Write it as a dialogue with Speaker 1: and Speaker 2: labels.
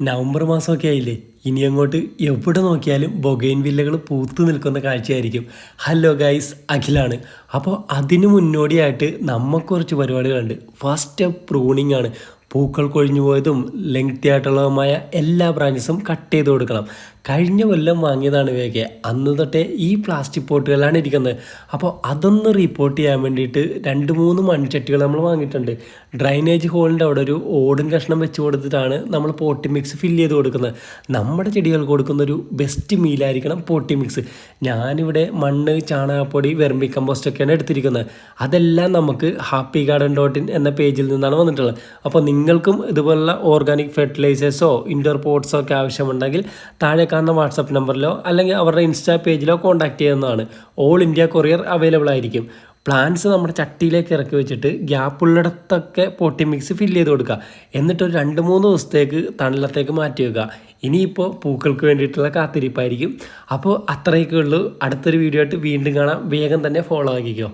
Speaker 1: November മാസമൊക്കെ ആയില്ലേ? ഇനി അങ്ങോട്ട് എവിടെ നോക്കിയാലും ബൊഗൈൻ വില്ലകൾ പൂത്തു നിൽക്കുന്ന കാഴ്ചയായിരിക്കും. Hello guys അഖിലാണ്. അപ്പോൾ അതിന് മുന്നോടിയായിട്ട് നമുക്ക് കുറച്ച് പരിപാടികളുണ്ട്. ഫസ്റ്റ് പ്രൂണിംഗ് ആണ് പൂക്കൾ കൊഴിഞ്ഞു പോയതും ലെങ്തി ആയിട്ടുള്ളതുമായ എല്ലാ ബ്രാഞ്ചസും കട്ട് ചെയ്ത് കൊടുക്കണം. കഴിഞ്ഞ കൊല്ലം വാങ്ങിയതാണ് ഇവയൊക്കെ അന്ന് തൊട്ടേ ഈ പ്ലാസ്റ്റിക് പോട്ടുകളാണ് ഇരിക്കുന്നത്. അപ്പോൾ അതൊന്ന് റിപ്പോർട്ട് ചെയ്യാൻ വേണ്ടിയിട്ട് രണ്ട് മൂന്ന് മൺചട്ടികൾ നമ്മൾ വാങ്ങിയിട്ടുണ്ട്. ഡ്രൈനേജ് ഹോളിന്റെ അവിടെ ഒരു ഓടും കഷ്ണം വെച്ച് കൊടുത്തിട്ടാണ് നമ്മൾ പോട്ടി മിക്സ് ഫില്ല് ചെയ്ത് കൊടുക്കുന്നത്. നമ്മുടെ ചെടികൾക്ക് കൊടുക്കുന്ന ഒരു ബെസ്റ്റ് മീലായിരിക്കണം പോട്ടി മിക്സ് ഞാനിവിടെ മണ്ണ് ചാണകപ്പൊടി വെർമി കമ്പോസ്റ്റൊക്കെയാണ് എടുത്തിരിക്കുന്നത്. അതെല്ലാം നമുക്ക് ഹാപ്പി ഗാർഡൻ ഡോട്ട് ഇൻ എന്ന പേജിൽ നിന്നാണ് വന്നിട്ടുള്ളത്. അപ്പോൾ നിങ്ങൾക്കും ഇതുപോലുള്ള ഓർഗാനിക് ഫെർട്ടിലൈസേഴ്സോ ഇൻഡോർ പോട്ട്സോ ഒക്കെ ആവശ്യമുണ്ടെങ്കിൽ താഴെ കാണുന്ന വാട്സപ്പ് നമ്പറിലോ അല്ലെങ്കിൽ അവരുടെ ഇൻസ്റ്റാ പേജിലോ കോൺടാക്ട് ചെയ്യുന്നതാണ് ഓൾ ഇന്ത്യ കൊറിയർ അവൈലബിൾ ആയിരിക്കും. പ്ലാന്റ്സ് നമ്മുടെ ചട്ടിയിലേക്ക് ഇറക്കി വെച്ചിട്ട് ഗ്യാപ്പ് ഉള്ളിടത്തൊക്കെ പൊട്ടി മിക്സ് ഫില്ല് ചെയ്ത് കൊടുക്കുക. എന്നിട്ട് ഒരു രണ്ട് മൂന്ന് ദിവസത്തേക്ക് തണലത്തേക്ക് മാറ്റി വെക്കുക. ഇനിയിപ്പോൾ പൂക്കൾക്ക് വേണ്ടിയിട്ടുള്ള കാത്തിരിപ്പായിരിക്കും. അപ്പോൾ അത്രയൊക്കെ ഉള്ളൂ. അടുത്തൊരു വീഡിയോ ആയിട്ട് വീണ്ടും കാണാം. വേഗം തന്നെ ഫോളോ ആക്കിക്കോ.